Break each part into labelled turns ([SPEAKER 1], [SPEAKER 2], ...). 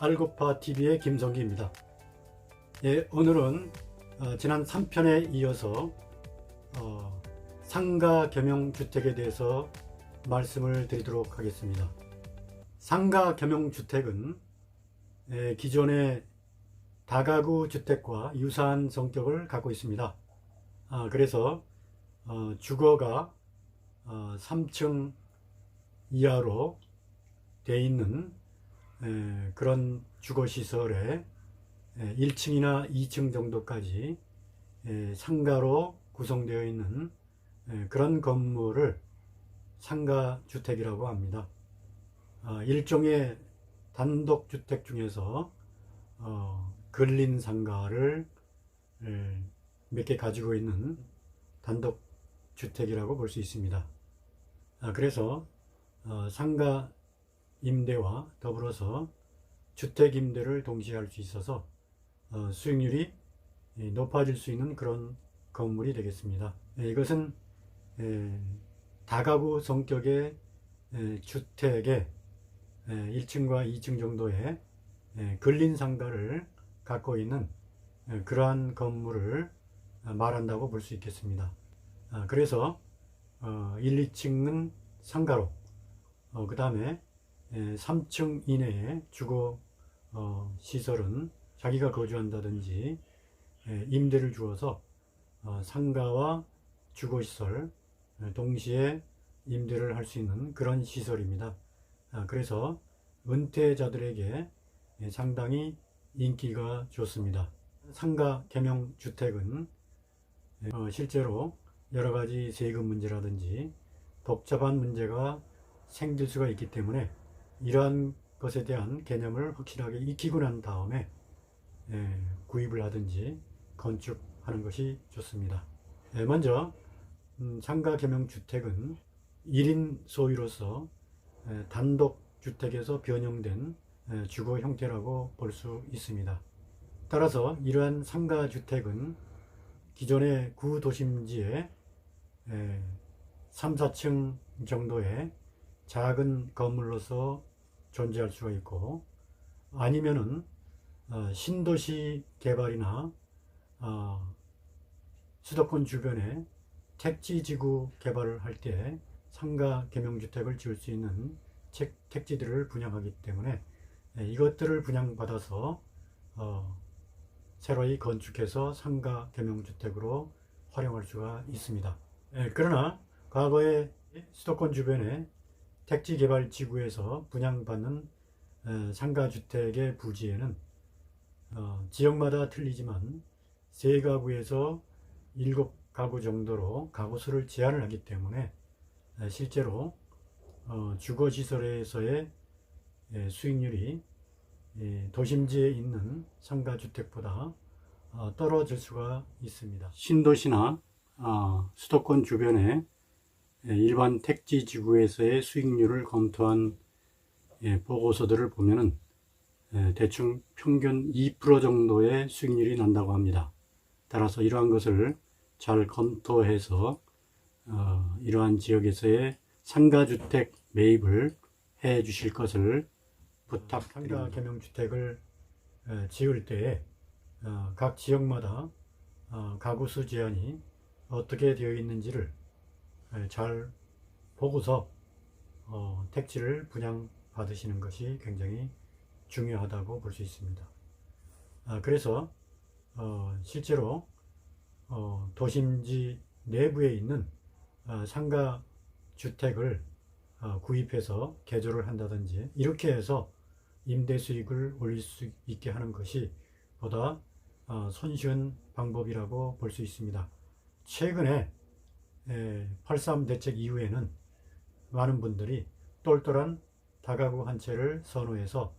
[SPEAKER 1] 알고파 TV의 김성기입니다. 예, 오늘은 어, 지난 3편에 이어서 어, 상가 겸용 주택에 대해서 말씀을 드리도록 하겠습니다. 상가 겸용 주택은 예, 기존의 다가구 주택과 유사한 성격을 갖고 있습니다. 아, 그래서 어, 주거가 어, 3층 이하로 돼 있는 에, 그런 주거 시설에 1층이나 2층 정도까지 에, 상가로 구성되어 있는 에, 그런 건물을 상가 주택이라고 합니다. 아, 일종의 단독 주택 중에서 어, 근린 상가를 몇 개 가지고 있는 단독 주택이라고 볼 수 있습니다. 아, 그래서 어, 상가 임대와 더불어서 주택 임대를 동시에 할 수 있어서 어, 수익률이 예, 높아질 수 있는 그런 건물이 되겠습니다. 예, 이것은 예, 다가구 성격의 예, 주택의 예, 1층과 2층 정도의 예, 근린 상가를 갖고 있는 예, 그러한 건물을 아, 말한다고 볼 수 있겠습니다. 아, 그래서 어, 1, 2층은 상가로 어, 그 다음에 3층 이내의 주거 어, 시설은 자기가 거주한다든지 에, 임대를 주어서 어, 상가와 주거 시설 에, 동시에 임대를 할 수 있는 그런 시설입니다. 아, 그래서 은퇴자들에게 에, 상당히 인기가 좋습니다. 상가 겸용 주택은 에, 어, 실제로 여러 가지 세금 문제라든지 복잡한 문제가 생길 수가 있기 때문에 이러한 것에 대한 개념을 확실하게 익히고 난 다음에 예, 구입을 하든지 건축하는 것이 좋습니다. 예, 먼저 음, 상가 겸용 주택은 1인 소유로서 예, 단독 주택에서 변형된 예, 주거 형태라고 볼 수 있습니다. 따라서 이러한 상가 주택은 기존의 구도심지에 예, 3, 4층 정도의 작은 건물로서 존재할 수가 있고 아니면은 어, 신도시 개발이나 어, 수도권 주변에 택지 지구 개발을 할 때 상가 겸용주택을 지을 수 있는 책, 택지들을 분양하기 때문에 예, 이것들을 분양받아서 어, 새로이 건축해서 상가 겸용주택으로 활용할 수가 있습니다. 예, 그러나 과거에 수도권 주변에 택지 개발 지구에서 분양받는 어, 상가주택의 부지에는 어, 지역마다 틀리지만 세 가구에서 일곱 가구 정도로 가구 수를 제한을 하기 때문에 에, 실제로 어, 주거 시설에서의 에, 수익률이 에, 도심지에 있는 상가주택보다 어, 떨어질 수가 있습니다. 신도시나 어, 수도권 주변에 예, 일반 택지 지구에서의 수익률을 검토한 예, 보고서들을 보면은 예, 대충 평균 2% 정도의 수익률이 난다고 합니다. 따라서 이러한 것을 잘 검토해서 어, 이러한 지역에서의 상가주택 매입을 해 주실 것을 부탁드립니다. 상가 겸용주택을 에, 지을 때에 어, 각 지역마다 어, 가구 수 제한이 어떻게 되어 있는지를 에, 잘 보고서 어, 택지를 분양 받으시는 것이 굉장히 중요하다고 볼 수 있습니다. 아, 그래서 어, 실제로 어, 도심지 내부에 있는 어, 상가 주택을 어, 구입해서 개조를 한다든지 이렇게 해서 임대 수익을 올릴 수 있게 하는 것이 보다 어, 손쉬운 방법이라고 볼 수 있습니다. 최근에 8.3 대책 이후에는 많은 분들이 똘똘한 다가구 한 채를 선호해서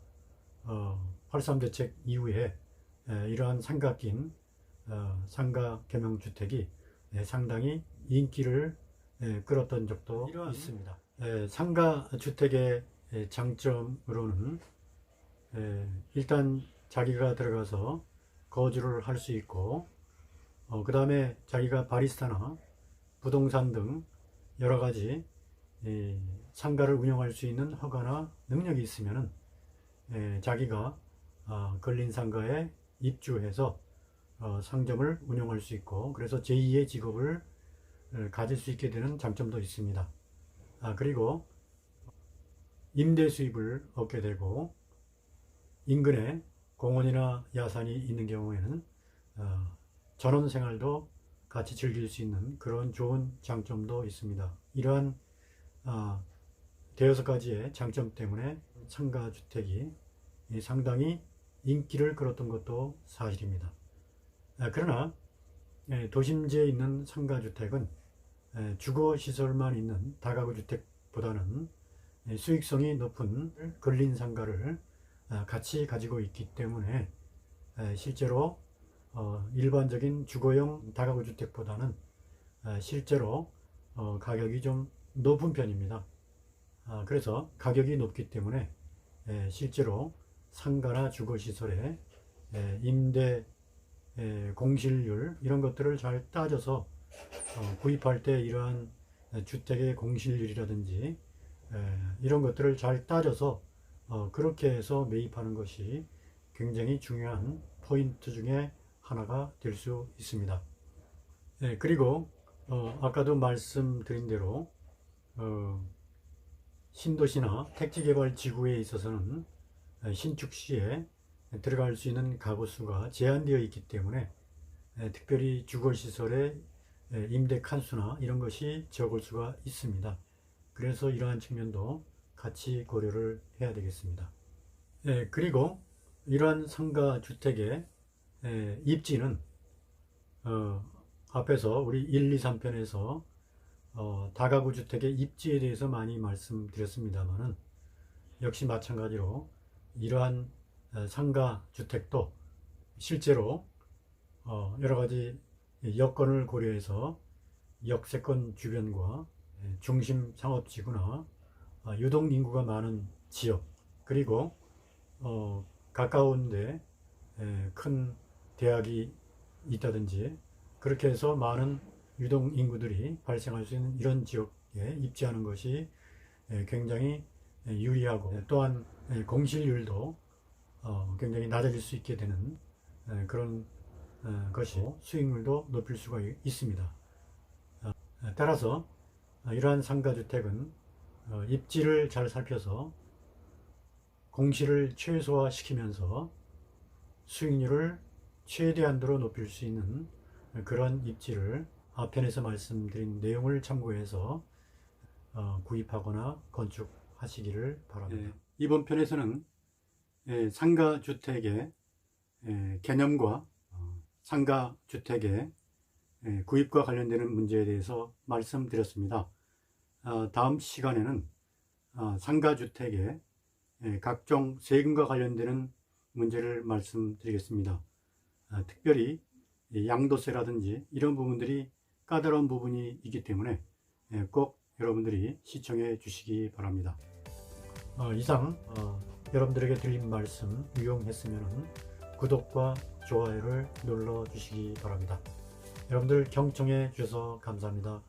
[SPEAKER 1] 어, 8.3 대책 이후에 에, 이러한 상가 낀 어, 상가 겸용주택이 에, 상당히 인기를 에, 끌었던 적도 있습니다. 에, 상가 주택의 에, 장점으로는 에, 일단 자기가 들어가서 거주를 할 수 있고 어, 그 다음에 자기가 바리스타나 부동산 등 여러 가지 이 상가를 운영할 수 있는 허가나 능력이 있으면은 에, 자기가 어, 근린 상가에 입주해서 어, 상점을 운영할 수 있고 그래서 제2의 직업을 어, 가질 수 있게 되는 장점도 있습니다. 아, 그리고 임대 수입을 얻게 되고 인근에 공원이나 야산이 있는 경우에는 어, 전원 생활도 같이 즐길 수 있는 그런 좋은 장점도 있습니다. 이러한 아, 대여섯 가지의 장점 때문에 상가 주택이 상당히 인기를 끌었던 것도 사실입니다. 아, 그러나 예, 도심지에 있는 상가 주택은 예, 주거 시설만 있는 다가구 주택보다는 예, 수익성이 높은 근린 상가를 아, 같이 가지고 있기 때문에 에, 실제로 어, 일반적인 주거용 다가구 주택보다는 에, 실제로 어, 가격이 좀 높은 편입니다. 아, 그래서 가격이 높기 때문에 에, 실제로 상가나 주거시설의 에, 임대 에, 공실률 이런 것들을 잘 따져서 어, 구입할 때 이러한 에, 주택의 공실률이라든지 에, 이런 것들을 잘 따져서 어, 그렇게 해서 매입하는 것이 굉장히 중요한 포인트 중에 하나가 될 수 있습니다. 네, 그리고 어, 아까도 말씀드린 대로 어, 신도시나 택지개발 지구에 있어서는 에, 신축 시에 들어갈 수 있는 가구 수가 제한되어 있기 때문에 에, 특별히 주거시설의 에, 임대 칸수나 이런 것이 적을 수가 있습니다. 그래서 이러한 측면도 같이 고려를 해야 되겠습니다. 예, 그리고 이러한 상가 주택의 예, 입지는 어, 앞에서 우리 1, 2, 3편에서 어, 다가구 주택의 입지에 대해서 많이 말씀드렸습니다만은 역시 마찬가지로 이러한 어, 상가 주택도 실제로 어, 여러 가지 여건을 고려해서 역세권 주변과 예, 중심 상업지구나 어, 유동 인구가 많은 지역 그리고 어, 가까운데 에, 큰 대학이 있다든지 그렇게 해서 많은 유동 인구들이 발생할 수 있는 이런 지역에 입지하는 것이 에, 굉장히 에, 유리하고 에, 또한 에, 공실률도 어, 굉장히 낮아질 수 있게 되는 에, 그런 어, 것이 수익률도 높일 수가 있- 있습니다. 어, 따라서 어, 이러한 상가주택은 어, 입지를 잘 살펴서 공시를 최소화시키면서 수익률을 최대한도로 높일 수 있는 그런 입지를 앞편에서 말씀드린 내용을 참고해서 어, 구입하거나 건축하시기를 바랍니다. 이번 편에서는 예, 상가 주택의 예, 개념과 어, 상가 주택의 예, 구입과 관련되는 문제에 대해서 말씀드렸습니다. 어, 다음 시간에는 어, 상가 주택의 예, 각종 세금과 관련되는 문제를 말씀드리겠습니다. 아, 특별히 이 양도세라든지 이런 부분들이 까다로운 부분이 있기 때문에 예, 꼭 여러분들이 시청해 주시기 바랍니다. 어, 이상 어, 여러분들에게 드린 말씀 유용했으면 구독과 좋아요를 눌러 주시기 바랍니다. 여러분들 경청해 주셔서 감사합니다.